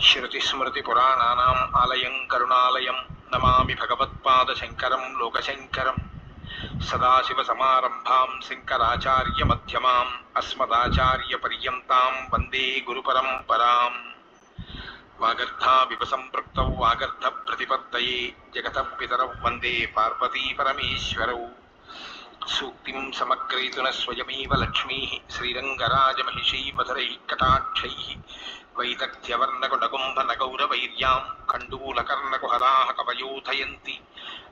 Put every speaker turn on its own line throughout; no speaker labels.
శృతిస్మృతిపురాణానాం ఆలయం కరుణాలయం నమామి భగవత్పాదశంకరం లోకశంకరం సదాశివసమారంభాం శంకరాచార్యమధ్యమాం అస్మదాచార్యపర్యంతాం వందే గురుపరంపరాం వాగర్ధావివ సంపృక్తౌ వాగర్ధ ప్రతిపత్తయే జగత పితరౌ వందే పార్వతీపరమేశ్వరౌ సూక్తిం సమగ్రయతున స్వయమేవ లక్ష్మీ శ్రీరంగరాజమహిషీ మధురైః కటాక్షై వైదగ్ధ్యవర్ణగుణగుంభనగౌరవైర్యాం కండూలకర్ణకుహరాः కవయోధయంతి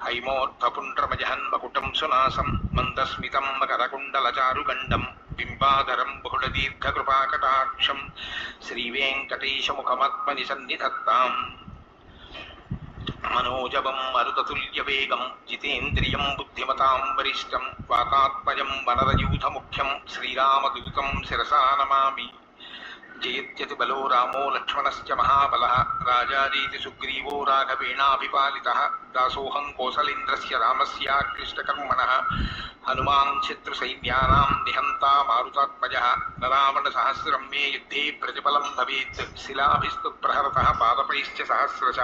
హైమోర్థపుండ్రమజహన్మకుటం సునాసం మందస్మితం మకరకుండలచారుగండం బింబాధరం బహుళదీర్ఘకృపాకటాక్షం శ్రీవేంకటేశముఖమాత్మని సన్నిధత్తాం మనోజవం మరుతతుల్యవేగం జితేంద్రియం బుద్ధిమతాం వరిష్టం వాతాత్మజం వనరయూథముఖ్యం శ్రీరామదూతం శిరసా నమామి. జయత్యతి బలో రామో లక్ష్మణశ్చ మహాబల రాజారీతి సుగ్రీవో రాఘవేణాభిపాలితः దాసోహం కోసలేంద్రస్య రామస్య క్లిష్టకర్మణः హనుమాన్ శత్రుసైన్యానాం నిహంతా మారుతాత్మజ నరావణ సహస్రం మే యుద్ధే ప్రతిఫలం భవేత్ శిలాభిస్తు ప్రహరత పాదపైశ్చ సహస్రశ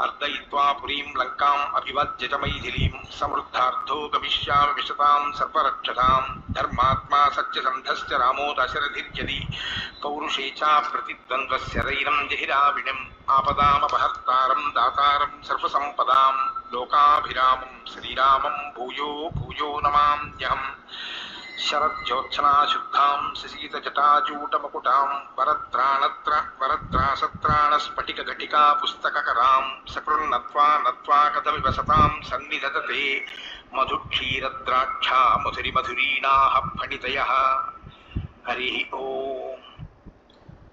అర్దయిత్వా పురీం లంకాం అభివజ్య మైథిలీం సమృద్ధార్థో గమిష్యామి విశతాం సర్వరక్షతాం ధర్మాత్మా సత్యసంధశ్చ రామో దశరథిర్యది పౌరుషే చ ప్రతిద్వంద్వస్య రైరం జహిరావిణం ఆపదామపహర్తారం దాతారం సర్వసంపదాం లోకాభిరామం శ్రీరామం భూయో భూయో నమామ్యహం శరజ్యోత్సనాశుద్ధాం శశీతజటాజూటమకుటాం వరత్రాణత్ర వరత్రాసత్రాణస్ఫటికఘటికా పుస్తకకరాం సకృన్నత్వా నత్వా కథమివ సతాం సన్నిధతతే మధుక్షీరద్రాక్షా మధురి మధురీణాః ఫణితయ. హరి ఓ.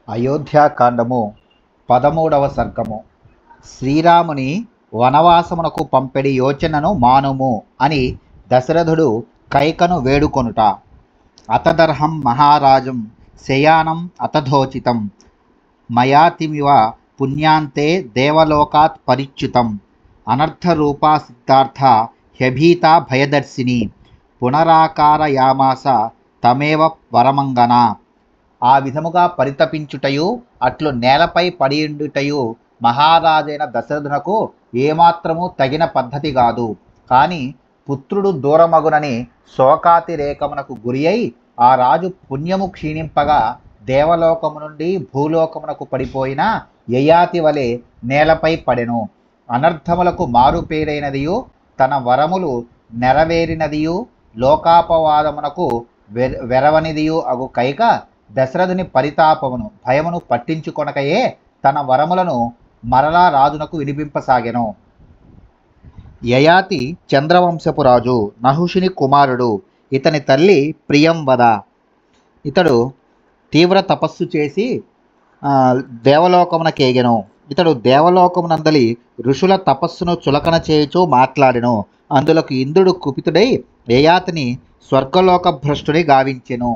అయోధ్యాకాండము పదమూడవ సర్గము. శ్రీరాముని వనవాసమునకు పంపెడి యోచనను మానుము అని దశరథుడు కైకను వేడుకొనుట. అతదర్హం మహారాజం శయానం అతధోచితం. మయాతిమివ పుణ్యాంతే దేవలోకాత్ పరిచ్యుతం. అనర్థరూపా సిద్ధార్థ హ్యభీత భయదర్శిని. పునరాకారయామాస తమేవ వరమంగన. ఆ విధముగా పరితపించుటయు అట్లు నేలపై పడియుండుటయు మహారాజైన దశరథునకు ఏమాత్రము తగిన పద్ధతి కాదు. కానీ పుత్రుడు దూరమగునని శోకాతిరేకమునకు గురి అయి ఆ రాజు పుణ్యము క్షీణింపగా దేవలోకము నుండి భూలోకమునకు పడిపోయిన యయాతి వలె నేలపై పడెను. అనర్థములకు మారుపేరైనదియు తన వరములు నెరవేరినదియు లోకాపవాదమునకు వె- వెరవనిదియు అగు కైక దశరథుని పరితాపమును భయమును పట్టించుకొనకయే తన వరములను మరలా రాజునకు వినిపింపసాగెను. యయాతి చంద్రవంశపు రాజు నహుషుని కుమారుడు ఇతని తల్లి ప్రియంవద. ఇతడు తీవ్ర తపస్సు చేసి దేవలోకమునకేగెను ఇతడు దేవలోకమునందలి ఋషుల తపస్సును చులకన చేయుచూ మాట్లాడెను. అందులకు ఇంద్రుడు కుపితుడై యయాతిని స్వర్గలోక భ్రష్టుని గావించెను.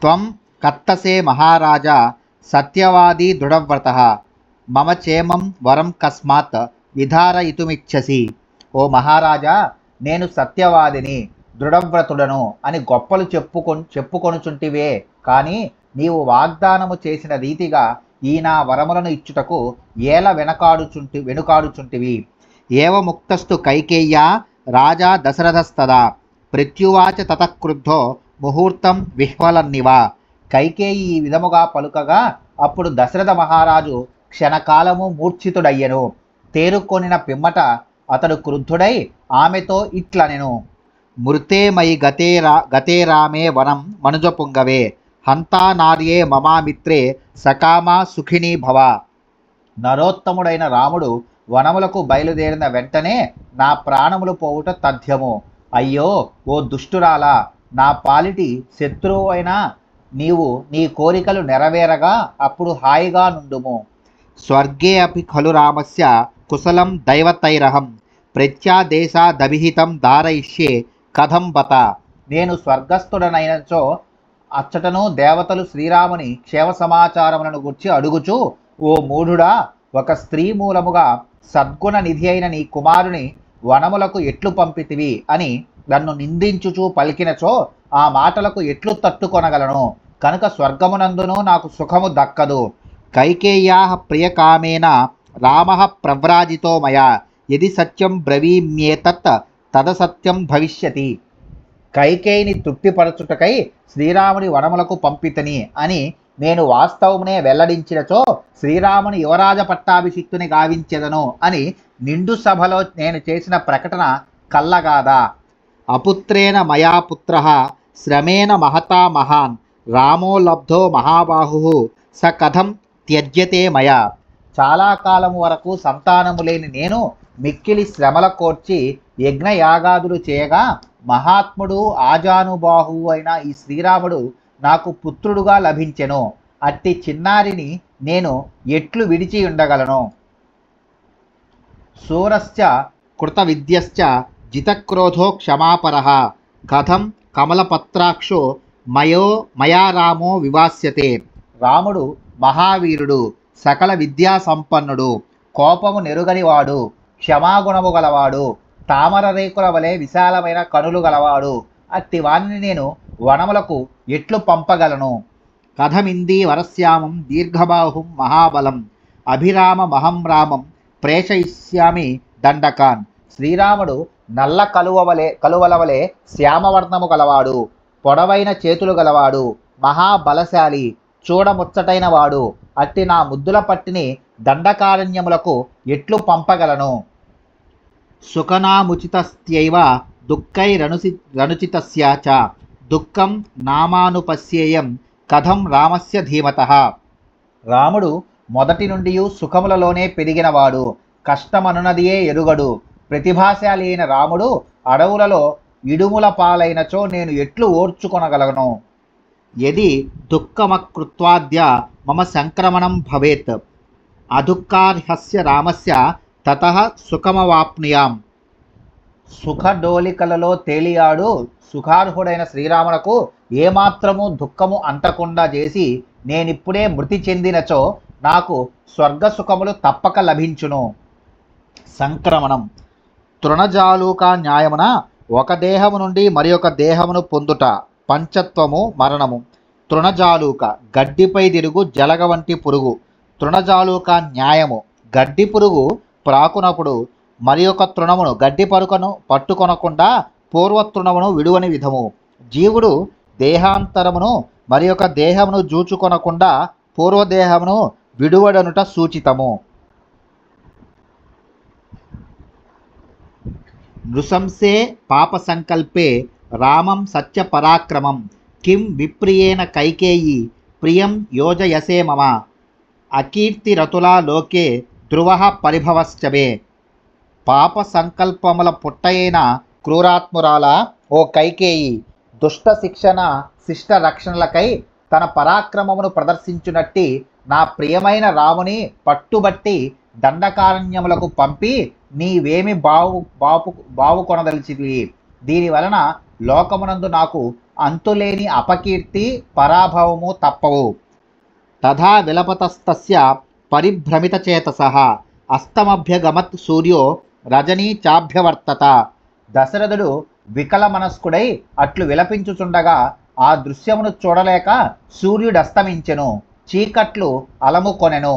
త్వం కత్తసే మహారాజా సత్యవాదీ దృఢవ్రత. మమ చేమం వరం కస్మాత్ విధారయితుమిచ్చసి. ఓ మహారాజా నేను సత్యవాదిని దృఢవ్రతుడను అని గొప్పలు చెప్పుకొ చెప్పుకొనుచుంటివే. కానీ నీవు వాగ్దానము చేసిన రీతిగా ఈ నా వరములను ఇచ్చుటకు ఏల వెనకాడుచుంటి వెనుకాడుచుంటివి. ఏవముక్తస్తు కైకేయ్యా రాజా దశరథస్తదా. ప్రత్యువాచ తతక్రుద్ధో ముహూర్తం విహ్వలన్నివా. కైకేయి ఈ విధముగా పలుకగా అప్పుడు దశరథ మహారాజు క్షణకాలము మూర్ఛితుడయ్యను. తేరుకొనిన పిమ్మట అతడు క్రుద్ధుడై ఆమెతో ఇట్లనెను మృతే మయి గతే రా గతే రామే వనం మనుజ పుంగవే హంతా నార్యే మమామిత్రే సకామా సుఖినీ భవ. నరోత్తముడైన రాముడు వనములకు బయలుదేరిన వెంటనే నా ప్రాణములు పోవుట తథ్యము. అయ్యో ఓ దుష్టురాలా నా పాలిటి శత్రువు అయినా నీవు నీ కోరికలు నెరవేరగా అప్పుడు హాయిగా నుండుము. స్వర్గే అపి ఖలు రామస్య కుశలం దైవతైరహం. ప్రత్యాదేశాదభిహితం దారయిష్యే కథం బత. నేను స్వర్గస్థుడనైనచో అచ్చటను దేవతలు శ్రీరాముని క్షేమ సమాచారములను గుర్చి అడుగుచు ఓ మూఢుడా ఒక స్త్రీ మూలముగా సద్గుణ నిధి అయిన నీ కుమారుని వనములకు ఎట్లు పంపితివి? అని నన్ను నిందించుచూ పలికినచో ఆ మాటలకు ఎట్లు తట్టుకొనగలను? కనుక స్వర్గమునందును నాకు సుఖము దక్కదు. కైకేయా ప్రియకామేన రామ ప్రవ్రాజితో మయా యది సత్యం బ్రవీమ్యేతత్ తదసత్యం భవిష్యతి. కైకేయిని తృప్తిపరచుటకై శ్రీరాముని వనములకు పంపితని అని నేను వాస్తవమునే వెల్లడించినచో శ్రీరాముని యువరాజ పట్టాభిషిక్తుని గావించెదను అని నిండు సభలో నేను చేసిన ప్రకటన కల్లగాదా. అపుత్రేణ మయా పుత్ర శ్రమేణ మహతా మహాన్ రామో లబ్ధో మహాబాహు స కథం త్యజ్యతే మయా. చాలా కాలం వరకు సంతానము లేని నేను మిక్కిలి శ్రమల కోర్చి యజ్ఞయాగాదులు చేయగా మహాత్ముడు ఆజానుబాహు అయిన ఈ శ్రీరాముడు నాకు పుత్రుడుగా లభించెను. అట్టి చిన్నారిని నేను ఎట్లు విడిచి ఉండగలను? శూరశ్చ కృత విద్యశ్చ జితక్రోధో క్షమాపర. కథం కమలపత్రాక్షో మయో మయారామో వివాస్యతే. రాముడు మహావీరుడు సకల విద్యా సంపన్నుడు కోపము నెరుగనివాడు క్షమాగుణము గలవాడు తామర రేకుల వలె విశాలమైన కనులు గలవాడు. అట్టి నేను వనములకు ఎట్లు పంపగలను? కథమింది వరస్యామం దీర్ఘబాహుం మహాబలం అభిరామ మహం రామం ప్రేషయిష్యామి దండకాన్. శ్రీరాముడు నల్ల కలువవలే కలువలవలే శ్యామవర్ణము గలవాడు పొడవైన చేతులు గలవాడు మహాబలశాలి చూడముచ్చటైన వాడు. అట్టి నా ముద్దుల పట్టిని దండకారణ్యములకు ఎట్లు పంపగలను? సుఖనాముచితస్యైవ దుఃఖైరనుసి రనుచితస్య చ. దుఃఖం నామానుపశ్యేయం కథం రామస్య ధీమత. రాముడు మొదటి నుండి సుఖములలోనే పెరిగినవాడు. కష్టమనునదియే ఎరుగడు. ప్రతిభాశాలి అయిన రాముడు అడవులలో ఇడుముల పాలైనచో నేను ఎట్లు ఓర్చుకొనగలను? యది దుఃఖమకృత్వాద్య మమ సంక్రమణం భవేత్. అదుఃఖార్హస్య రామస్య తత సుఖమవాప్నుయాం. సుఖడోలికలలో తేలియాడు సుఖార్హుడైన శ్రీరామునకు ఏమాత్రము దుఃఖము అంటకుండా చేసి నేనిప్పుడే మృతి చెందినచో నాకు స్వర్గ సుఖములు తప్పక లభించును. సంక్రమణం. తృణజాలూక న్యాయమున ఒక దేహము నుండి మరి ఒక దేహమును పొందుట పంచత్వము మరణము. తృణజాలూక గడ్డిపై తిరుగు జలగ వంటి పురుగు. తృణజాలూక న్యాయము గడ్డి పురుగు ప్రాకునప్పుడు మరి ఒక తృణమును గడ్డి పరుకను పట్టుకొనకుండా పూర్వ తృణమును విడువని విధము. జీవుడు దేహాంతరమును మరి ఒక దేహమును జూచుకొనకుండా పూర్వదేహమును విడువడనుట సూచితము. నృశంసే పాప సంకల్పే రామం సత్యపరాక్రమం. కిం విప్రియేణ కైకేయి ప్రియం యోజయసే మమ. అకీర్తిరతులా లోకే ధ్రువ పరిభవశ్చమే. పాప సంకల్పముల పుట్టయైన క్రూరాత్మురాల? ఓ కైకేయి దుష్ట శిక్షణ శిష్ట రక్షణలకై తన పరాక్రమమును ప్రదర్శించునట్టి నా ప్రియమైన రాముని పట్టుబట్టి దండకారణ్యములకు పంపి నీవేమి బావు బాపు బావు కొనదలిచివి దీని వలన లోకమునందు నాకు అంతులేని అపకీర్తి పరాభవము తప్పవు. తథా విలపతస్తస్య పరిభ్రమిత చేతస అస్తమభ్యగమత్ సూర్యో రజనీ చాభ్యవర్తత దశరథుడు వికల మనస్కుడై అట్లు విలపించుచుండగా ఆ దృశ్యమును చూడలేక సూర్యుడు అస్తమించెను చీకట్లు అలముకొనెను.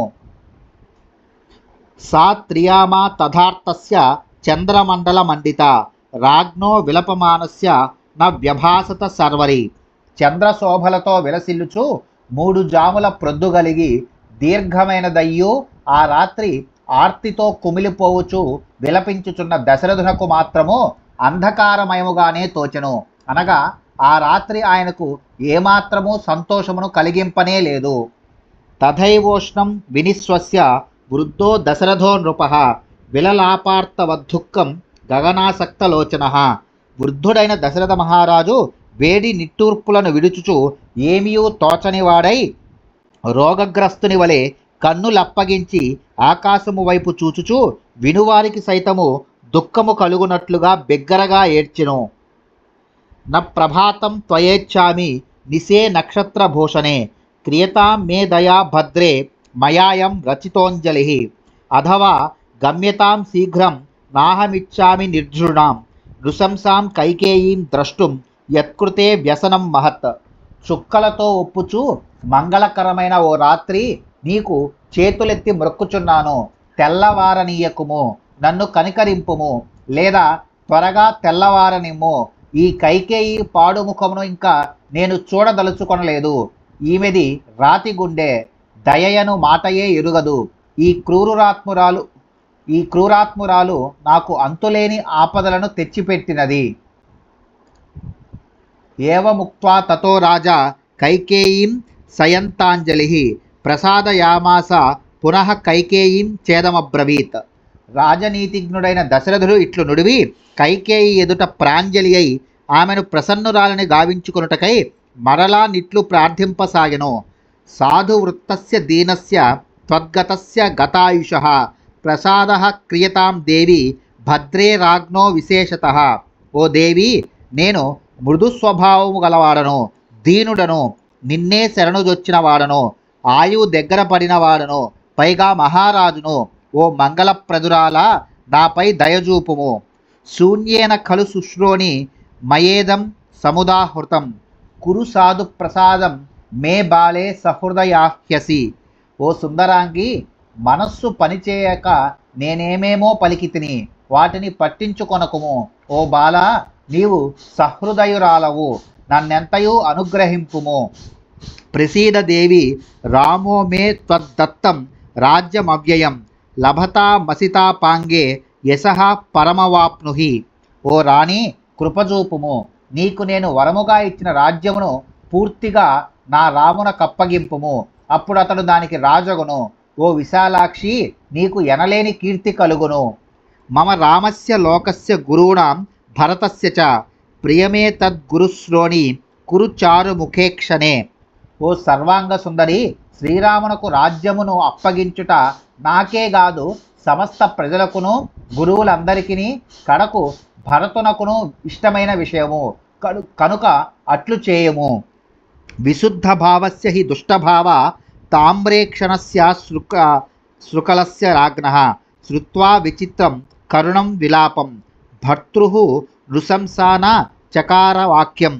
సా త్రియామా తథార్థస్య చంద్రమండలమండిత. రాజ్ఞో విలపమానస్య న వ్యభాసత సర్వరి. చంద్రశోభలతో విలసిల్లుచు మూడు జాముల ప్రొద్దుగలిగి దీర్ఘమైనదయ్యు ఆ రాత్రి ఆర్తితో కుమిలిపోవుచు విలపించుచున్న దశరథునకు మాత్రము అంధకారమయముగానే తోచెను. అనగా ఆ రాత్రి ఆయనకు ఏమాత్రము సంతోషమును కలిగింపనే లేదు. తథైవోష్ణం వినిశ్వస్య వృద్ధో దశరథో నృప విలలాపార్తవద్ధుక్కం గగనాసక్తలోచన. వృద్ధుడైన దశరథ మహారాజు వేడి నిట్టూర్పులను విడుచుచు ఏమీయూ తోచనివాడై రోగగ్రస్తుని వలె కన్నులప్పగించి ఆకాశము వైపు చూచుచు వినువారికి సైతము దుఃఖము కలుగునట్లుగా బిగ్గరగా ఏడ్చెను. న ప్రభాతం త్వయేచ్ఛామి నిశే నక్షత్రభూషణే. క్రియతాం మే దయా భద్రే మయాయం రచితోంజలి. అథవా గమ్యతాం శీఘ్రం నాహమిచ్చామి నిర్జృణాం. నృశంసాం కైకేయీం ద్రష్టుం యత్కృతే వ్యసనం మహత్. చుక్కలతో ఒప్పుచు మంగళకరమైన ఓ రాత్రి నీకు చేతులెత్తి మొక్కుచున్నాను తెల్లవారనీయకుము నన్ను కనికరింపుము. లేదా త్వరగా తెల్లవారనిమ్ము. ఈ కైకేయి పాడుముఖమును ఇంకా నేను చూడదలుచుకొనలేదు. ఈమెది రాతి గుండె దయయను మాటయే ఎరుగదు. ఈ క్రూరురాత్మురాలు ఈ క్రూరాత్మురాలు నాకు అంతులేని ఆపదలను తెచ్చిపెట్టినది. ఏవముక్త్వా తతో రాజా కైకేయీం సయంతాంజలి ప్రసాదయామాస పునః కైకేయీం చేదమబ్రవీత్ రాజనీతిజ్ఞుడైన దశరథుడు ఇట్లు నుడివి కైకేయి ఎదుట ప్రాంజలి అయి ఆమెను ప్రసన్నురాలని గావించుకొనుటకై మరలా నిట్లు ప్రార్థింపసాగెను. సాధువృత్తస్య దీనస్య త్వద్గతస్య గతాయుష ప్రసాద క్రియతాం దేవి భద్రే రాజ్ఞో విశేషత ఓ దేవి నేను మృదు స్వభావము గలవాడను దీనుడను నిన్నే శరణుదొచ్చిన వాడను ఆయువు దగ్గర పడిన వాడను పైగా మహారాజును ఓ మంగళప్రదురాల నాపై దయజూపుము శూన్యేన ఖలు శుశ్రోణి మయేదం సముదాహృతం. కురు సాధు ప్రసాదం మే బాలే సహృదయాహ్యసి. ఓ సుందరాంగి మనస్సు పనిచేయక నేనేమేమో పలికితిని వాటిని పట్టించుకొనకుము. ఓ బాల నీవు సహృదయురాలవు నన్నెంతయు అనుగ్రహింపుము. ప్రసీద దేవి రామో మే త్వద్దత్తం రాజ్యమవ్యయం. లభతా మసితా పాంగే యశ పరమవాప్నుహి. ఓ రాణి కృపజూపుము నీకు నేను వరముగా ఇచ్చిన రాజ్యమును పూర్తిగా నా రామున కప్పగింపుము. అప్పుడు అతడు దానికి రాజగును. ఓ విశాలాక్షి నీకు ఎనలేని కీర్తి కలుగును. మమ రామస్య లోకస్య గురూణాం భరతస్య చ. ప్రియమే తద్గురుశ్రోణి కురుచారు ముఖేక్షణే ఓ సర్వాంగ సుందరి శ్రీరామునకు రాజ్యమును అప్పగించుట నాకే కాదు సమస్త ప్రజలకును గురువులందరికీ కడకు భరతునకును ఇష్టమైన విషయము. కను కనుక అట్లు చేయము. విశుద్ధభావస్య హి దుష్టభావ తామ్రేక్షణస్య శృక శృకలస్య రాజ్ఞ శ్రుత్వా విచిత్రం కరుణం విలాపం. భర్తృ నృశంసాన చకార వాక్యం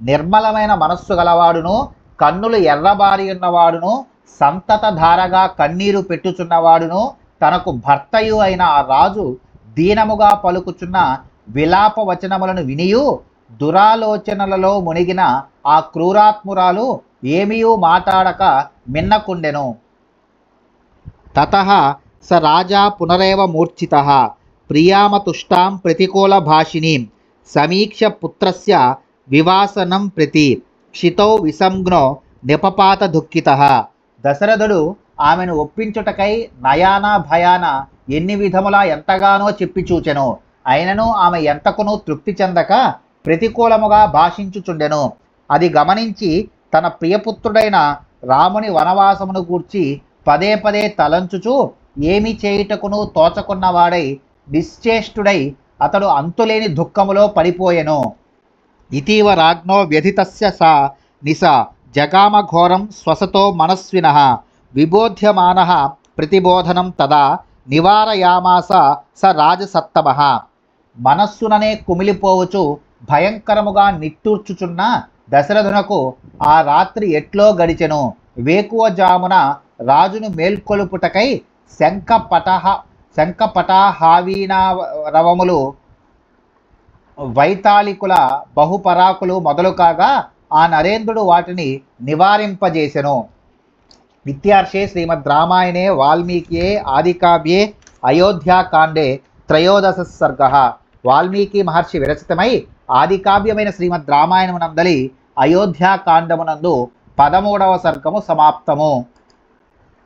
నిర్మలమైన మనస్సు గలవాడును కన్నులు ఎర్రబారి ఉన్నవాడును సంతతధారగా కన్నీరు పెట్టుచున్నవాడును తనకు భర్తయు అయిన ఆ రాజు దీనముగా పలుకుచున్న విలాప వచనములను వినియు దురాలోచనలలో మునిగిన ఆ క్రూరాత్మురాలు ఏమీయూ మాట్లాడక మిన్నకుండెను. తత స రాజా పునరేవ మూర్ఛిత ప్రియామతుష్టాం ప్రతికూల ప్రతికూలభాషిణీం సమీక్ష పుత్రస్య వివాసనం ప్రతి క్షితౌ విసంజ్ఞో నిపపాత దుఃఖిత. దశరథుడు ఆమెను ఒప్పించుటకై నయాన భయాన ఎన్ని విధములా ఎంతగానో చెప్పి చూచెను అయినను ఆమె ఎంతకునూ తృప్తి చెందక ప్రతికూలముగా భాషించుచుండెను. అది గమనించి తన ప్రియపుత్రుడైన రాముని వనవాసమును గూర్చి పదే పదే తలంచుచు ఏమి చేయుటకును తోచకున్నవాడై నిశ్చేష్టుడై అతడు అంతులేని దుఃఖములో పడిపోయెను. ఇటీవ రాజ్ఞో వ్యధితస్య సా నిశ జగామఘోరం స్వసతో మనస్విన విబోధ్యమాన ప్రతిబోధనం తదా నివారయామాస స రాజసత్తమ. మనస్సుననే కుమిలిపోవచ్చు భయంకరముగా నిట్టూర్చుచున్న దశరథునకు ఆ రాత్రి ఎట్లో గడిచెను? వేకువజామున రాజును మేల్కొలుపుటకై శంఖపటహ శంఖపటాహావీనా రవములు వైతాళికుల బహుపరాకులు మొదలు కాగా ఆ నరేంద్రుడు వాటిని నివారింపజేసెను. ఇత్యార్షే శ్రీమద్ రామాయణే వాల్మీకియే ఆదికావ్యే అయోధ్యాకాండే త్రయోదశ సర్గ. వాల్మీకి మహర్షి విరచితమై ఆదికావ్యమైన శ్రీమద్ రామాయణమునందలి అయోధ్యాకాండమునందు పదమూడవ సర్గము సమాప్తము.